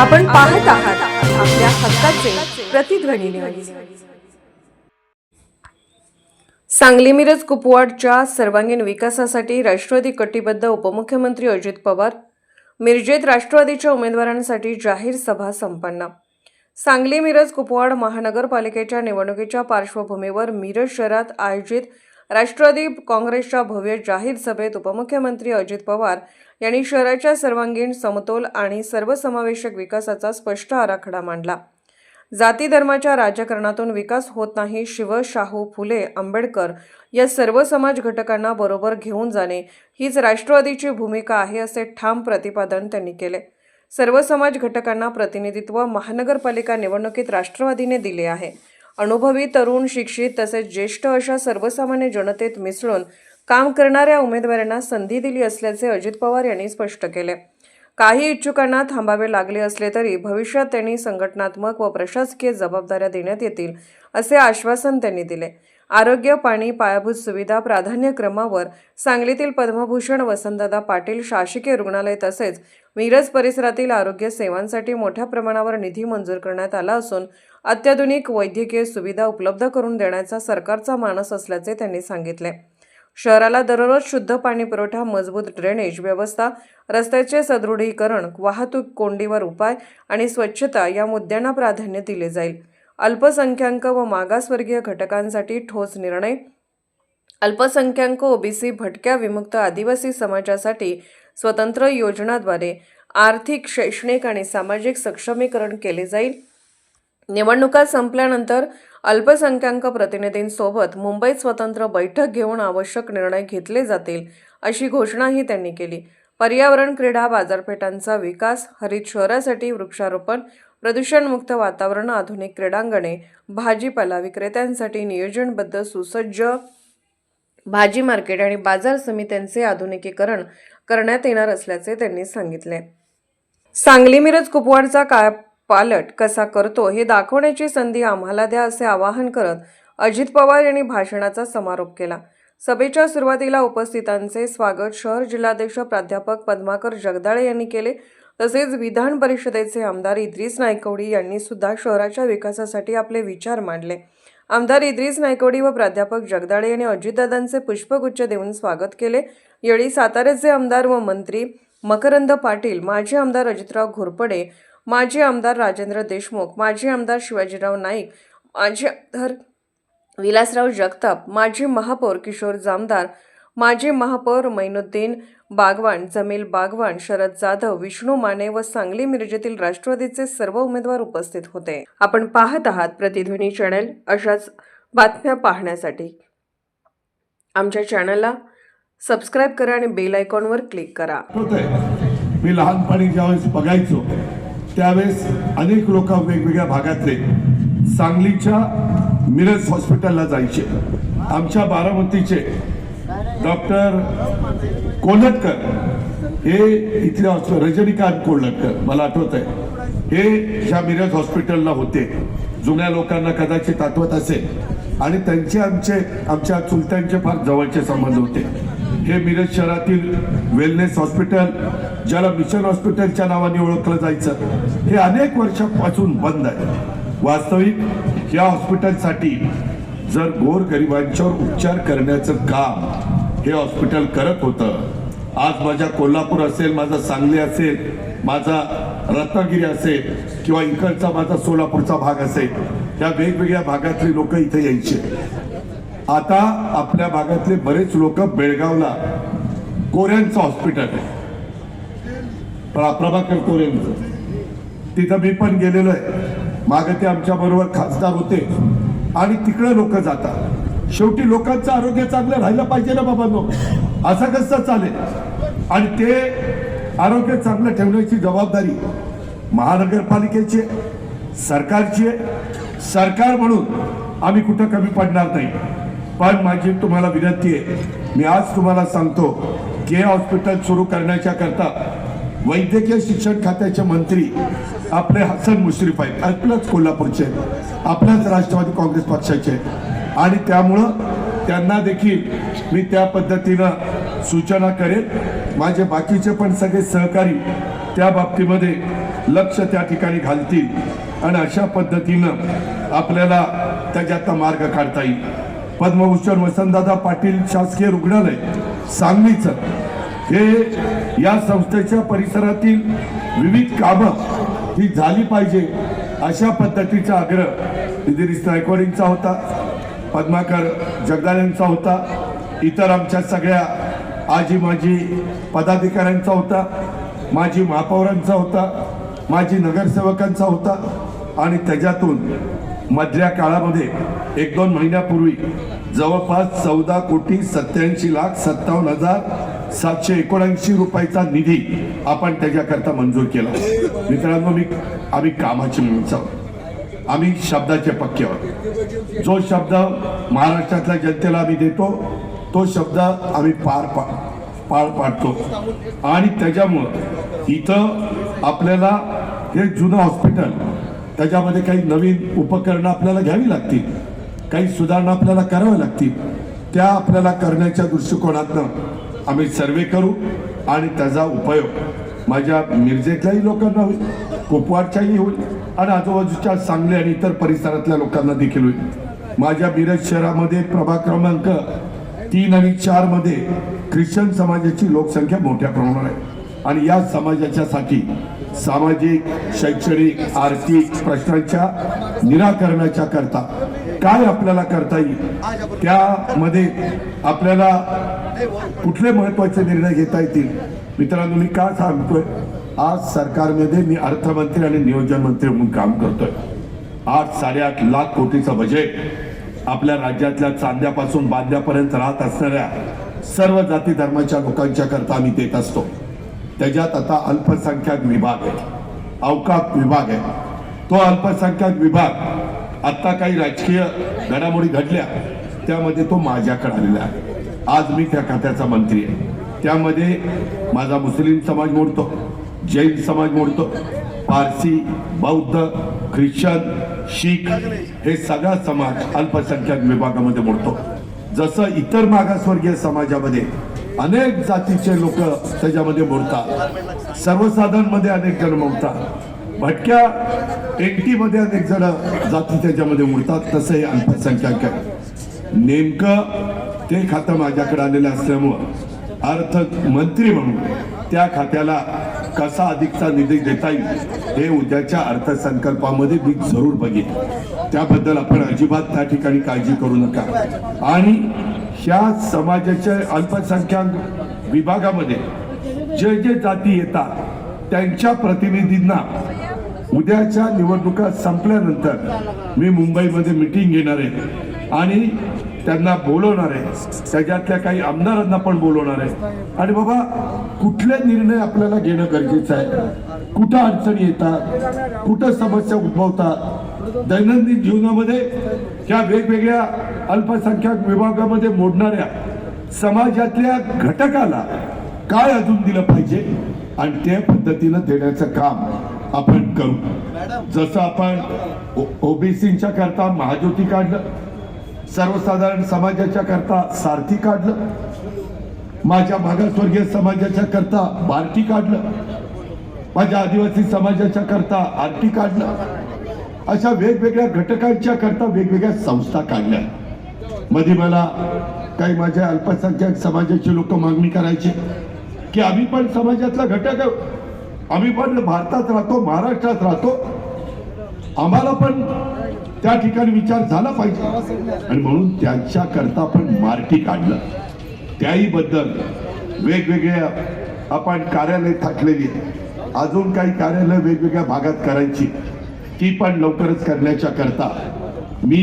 आपण पाहत आहात आपल्या हक्काचे प्रतिध्वनी न्यूज सांगली मिरज कुपवाडच्या सर्वांगीण विकासासाठी राष्ट्रवादी कटिबद्ध उपमुख्यमंत्री अजित पवार मिरजेत राष्ट्रवादीच्या उमेदवारांसाठी जाहीर सभा संपन्न. सांगली मिरज कुपवाड महानगरपालिकेच्या निवडणुकीच्या पार्श्वभूमीवर मिरज शहरात आयोजित राष्ट्रवादी काँग्रेसच्या भव्य जाहीर सभेत उपमुख्यमंत्री अजित पवार यांनी शहराच्या सर्वांगीण समतोल आणि सर्वसमावेशक विकासाचा स्पष्ट आराखडा मांडला. जाती धर्माच्या राजकारणातून विकास होत नाही शिव शाहू फुले आंबेडकर या सर्व समाज घटकांना बरोबर घेऊन जाणे हीच राष्ट्रवादीची भूमिका आहे असे ठाम प्रतिपादन त्यांनी केले. सर्व समाज घटकांना प्रतिनिधित्व महानगरपालिका निवडणुकीत राष्ट्रवादीने दिले आहे. अनुभवी तरुण शिक्षित तसेच ज्येष्ठ अशा सर्वसामान्य जनतेत मिसळून काम करणाऱ्या उमेदवारांना संधी दिली असल्याचे अजित पवार यांनी स्पष्ट केले. काही इच्छुकांना थांबावे लागले असले तरी भविष्यात त्यांनी संघटनात्मक व प्रशासकीय जबाबदाऱ्या देण्यात येतील असे आश्वासन त्यांनी दिले. आरोग्य पाणी पायाभूत सुविधा प्राधान्यक्रमावर सांगलीतील पद्मभूषण वसंतदादा पाटील शासकीय रुग्णालय तसेच मिरज परिसरातील आरोग्य सेवांसाठी मोठ्या प्रमाणावर निधी मंजूर करण्यात आला असून अत्याधुनिक वैद्यकीय सुविधा उपलब्ध करून देण्याचा सरकारचा मानस असल्याचे त्यांनी सांगितले. शहराला दररोज शुद्ध पाणी पुरवठा मजबूत ड्रेनेज व्यवस्था रस्त्याचे सदृढीकरण वाहतूक कोंडीवर उपाय आणि स्वच्छता या मुद्द्यांना प्राधान्य दिले जाईल. अल्पसंख्याक व मागासवर्गीय घटकांसाठी ठोस निर्णय. अल्पसंख्याक ओबीसी भटक्या विमुक्त आदिवासी समाजासाठी स्वतंत्र योजनाद्वारे आर्थिक शैक्षणिक आणि सामाजिक सक्षमीकरण केले जाईल. निवडणुका संपल्यानंतर अल्पसंख्याक प्रतिनिधींसोबत मुंबईत स्वतंत्र बैठक घेऊन आवश्यक निर्णय घेतले जातील अशी घोषणाही त्यांनी केली. पर्यावरण क्रीडा बाजारपेठांचा विकास हरित शहरासाठी वृक्षारोपण प्रदूषणमुक्त वातावरण आधुनिक क्रीडांगणे भाजीपाला विक्रेत्यांसाठी नियोजनबद्ध सुसज्ज भाजी मार्केट आणि बाजार समित्यांचे आधुनिकीकरण करण्यात येणार असल्याचे त्यांनी सांगितले. सांगली मिरज कुपवाडचा काळ पालट कसा करतो हे दाखवण्याची संधी आम्हाला द्या असे आवाहन करत अजित पवार यांनी भाषणाचा समारोप केला. सभेच्या सुरुवातीला उपस्थितांचे स्वागत शहर जिल्हाध्यक्ष प्राध्यापक पद्माकर जगदाळे यांनी केले. तसेच विधान परिषदेचे आमदार इद्रिस नायकवडी यांनी सुद्धा शहराच्या विकासासाठी आपले विचार मांडले. आमदार इद्रिस नायकवडी व प्राध्यापक जगदाळे यांनी अजितदादांचे पुष्पगुच्छ देऊन स्वागत केले. यावेळी साताऱ्याचे आमदार व मंत्री मकरंद पाटील माजी आमदार अजितराव घोरपडे माजी आमदार राजेंद्र देशमुख माजी आमदार शिवाजीराव नाईक माजी आमदार विलासराव जगताप माजी महापौर किशोर जामदार माजी महापौर मैनुद्दीन बागवान जमील बागवान शरद जाधव विष्णू माने व सांगली मिरजेतील राष्ट्रवादीचे सर्व उमेदवार उपस्थित होते. आपण पाहत आहात प्रतिध्वनी चॅनल अशाच बातम्या पाहण्यासाठी. आमच्या चॅनलला सबस्क्राईब करा आणि बेल आयकॉनवर क्लिक करा. मी लहानपणी ज्यावेळेस बघायचो त्यावेळेस अनेक लोक वेगवेगळ्या भागातले सांगलीच्या मिरज हॉस्पिटलला जायचे. आमच्या बारामतीचे डॉक्टर कोल्हटकर हे इथले हॉस्पिटल रजनीकांत कोल्हटकर मला आठवत आहे हे ह्या मिरज हॉस्पिटलला होते. जुन्या लोकांना कदाचित आठवत असेल. आणि त्यांचे आमचे आमच्या चुलत्यांचे फार जवळचे संबंध होते. हे मिरज शहरातील वेलनेस हॉस्पिटल ज्याला मिशन हॉस्पिटलच्या नावाने ओळखलं जायचं हे अनेक वर्षापासून बंद आहे. वास्तविक या हॉस्पिटलसाठी जर गोर गरिबांच्यावर उपचार करण्याचं काम हे हॉस्पिटल करत होतं आज माझ्या कोल्हापूर असेल माझा सांगली असेल माझा रत्नागिरी असेल किंवा इकडचा माझा सोलापूरचा भाग असेल या वेगवेगळ्या भागातली लोक इथे यायचे. आता आपल्या भागातले बरेच लोक बेळगावला कोऱ्यांचं हॉस्पिटल आहे. प्रभाकर कोऱ्यांचं. तिथं मी पण गेलेलो आहे. मागे ते आमच्या बरोबर खासदार होते. आणि तिकडे लोक जातात. शेवटी लोकांचं आरोग्य चांगलं राहिलं पाहिजे ना बाबांनो. असं कसं चालेल? आणि ते आरोग्य चांगलं ठेवण्याची जबाबदारी महानगरपालिकेची आहे, सरकारची आहे. सरकार म्हणून आम्ही कुठं कमी पडणार नाही. पण माझी तुम्हाला विनंती आहे. मी आज तुम्हाला सांगतो के हॉस्पिटल सुरू करण्याच्या करता वैद्यकीय शिक्षण खात्याचे मंत्री आपले हसन मुश्रीफ आहेत आपल्याच कोल्हापूरचे आपल्याच राष्ट्रवादी काँग्रेस पक्षाचे आणि त्यामुळं त्यांना देखील मी त्या पद्धतीनं सूचना करेन. माझे बाकीचे पण सगळे सहकारी त्या बाबतीमध्ये लक्ष त्या ठिकाणी घालतील. आणि अशा पद्धतीनं आपल्याला त्याच्यातला मार्ग काढता येईल. पद्मभूषण वसंतदादा पाटील शासकीय रुग्णालय सांगलीचं. हे या संस्थेच्या परिसरातील विविध कामं ही झाली पाहिजे अशा पद्धतीचा आग्रह इदिरिस नायकवाडींचा होता पद्माकर जगदाल्यांचा होता इतर आमच्या सगळ्या आजी माजी पदाधिकाऱ्यांचा होता माजी महापौरांचा होता माजी नगरसेवकांचा होता आणि त्याच्यातून मधल्या काळामध्ये एक दोन महिन्यापूर्वी जवळपास चौदा कोटी सत्याऐंशी लाख सत्तावन्न हजार सातशे एकोणऐंशी रुपयाचा निधी आपण त्याच्याकरता मंजूर केला. मित्रांनो मी आम्ही कामाची माणसं आहोत. आम्ही शब्दाचे पक्के आहोत. जो शब्द महाराष्ट्रातल्या जनतेला आम्ही देतो तो शब्द आम्ही पार पा पार पाडतो. आणि त्याच्यामुळं इथं आपल्याला हे जुनं हॉस्पिटल त्याच्यामध्ये काही नवीन उपकरणं आपल्याला घ्यावी लागतील. काही सुधारणा आपल्याला कराव्या लागतील. त्या आपल्याला करण्याच्या दृष्टिकोनातनं आम्ही सर्वे करू आणि त्याचा उपयोग माझ्या मिरजेतल्याही लोकांना होईल कुपवाडच्याही होईल आणि आजूबाजूच्या सांगली आणि इतर परिसरातल्या लोकांना देखील होईल. माझ्या मिरज शहरामध्ये प्रभाग क्रमांक तीन आणि चारमध्ये ख्रिश्चन समाजाची लोकसंख्या मोठ्या प्रमाणावर आहे. आणि या समाजाच्यासाठी सामाजिक शैक्षणिक आर्थिक प्रश्नांच्या निराकरणाच्या करता. काय आपल्याला करता येईल? त्यामध्ये आपल्याला कुठले महत्त्वाचे निर्णय घेता येतील? मित्रांनो मी का सांगतोय? आज सरकारमध्ये मी अर्थमंत्री आणि नियोजन मंत्री म्हणून काम करतोय. आठ साडेआठ लाख कोटीचं बजेट आपल्या राज्यातल्या चांद्यापासून बांद्यापर्यंत राहत असणाऱ्या सर्व जाती धर्माच्या लोकांच्या करता आम्ही देत असतो. त्याच्यात आता अल्पसंख्याक विभाग आहे. अवकाश विभाग आहे. तो अल्पसंख्याक विभाग आता काही राजकीय घडामोडी घडल्या त्यामध्ये तो माझ्याकडे आलेला आहे. आज मी त्या खात्याचा मंत्री आहे. त्यामध्ये माझा मुस्लिम समाज मोडतो जैन समाज मोडतो पारसी बौद्ध ख्रिश्चन शीख हे सगळा समाज अल्पसंख्याक विभागामध्ये मोडतो. जसं इतर मागासवर्गीय समाजामध्ये अनेक जातीचे लोक त्याच्यामध्ये मोडतात सर्वसाधारणमध्ये अनेक जण मोडतात भटक्या एकटीमध्ये अनेक जण जाती त्याच्यामध्ये मोडतात तसं हे अल्पसंख्याक आहे नेमकं ते खातं माझ्याकडे आलेलं असल्यामुळं अर्थमंत्री म्हणून त्या खात्याला कसा अधिकचा निधी देता येईल हे उद्याच्या अर्थसंकल्पामध्ये मी जरूर बघेन. त्याबद्दल आपण अजिबात त्या ठिकाणी काळजी करू नका. आणि ह्या समाजाच्या अल्पसंख्याक विभागामध्ये जे जे जाती येतात त्यांच्या प्रतिनिधींना उद्याच्या निवडणुका संपल्यानंतर मी मुंबईमध्ये मिटिंग घेणार आहे. आणि त्यांना बोलवणार आहे. त्याच्यातल्या काही आमदारांना पण बोलवणार आहे. आणि बाबा कुठले निर्णय आपल्याला घेणं गरजेचं आहे? कुठं अडचणी येतात? कुठं समस्या उद्भवतात? दैनंदिन जीवनामध्ये ह्या वेगवेगळ्या अल्पसंख्याक विभागामध्ये मोडणाऱ्या समाजातल्या घटकाला काय अजून दिलं पाहिजे? आणि त्या पद्धतीनं देण्याचं काम आपण करू. जसं आपण ओबीसीच्या करता महाज्योती काढलं सर्वसाधारण समाजाच्या करता सारथी काढलं माझ्या मागासवर्गीय समाजाच्या करता बारटी काढलं माझ्या आदिवासी समाजाच्या करता आरटी काढलं अशा वेगवेगळ्या घटकांच्या करता वेगवेगळ्या संस्था काढल्या. मध्ये मला काही माझ्या अल्पसंख्याक समाजाचे लोक मागणी करायचे. की आम्ही पण समाजातला घटक आम्ही पण भारतात राहतो महाराष्ट्रात राहतो. आम्हाला पण त्या ठिकाणी विचार झाला पाहिजे. आणि म्हणून त्यांच्या करता आपण मार्टी काढलं. त्याही बद्दल वेगवेगळ्या आपण कार्यालय थाटलेली अजून काही कार्यालय वेगवेगळ्या भागात करायची. ती पण लवकरच करण्याच्या करता मी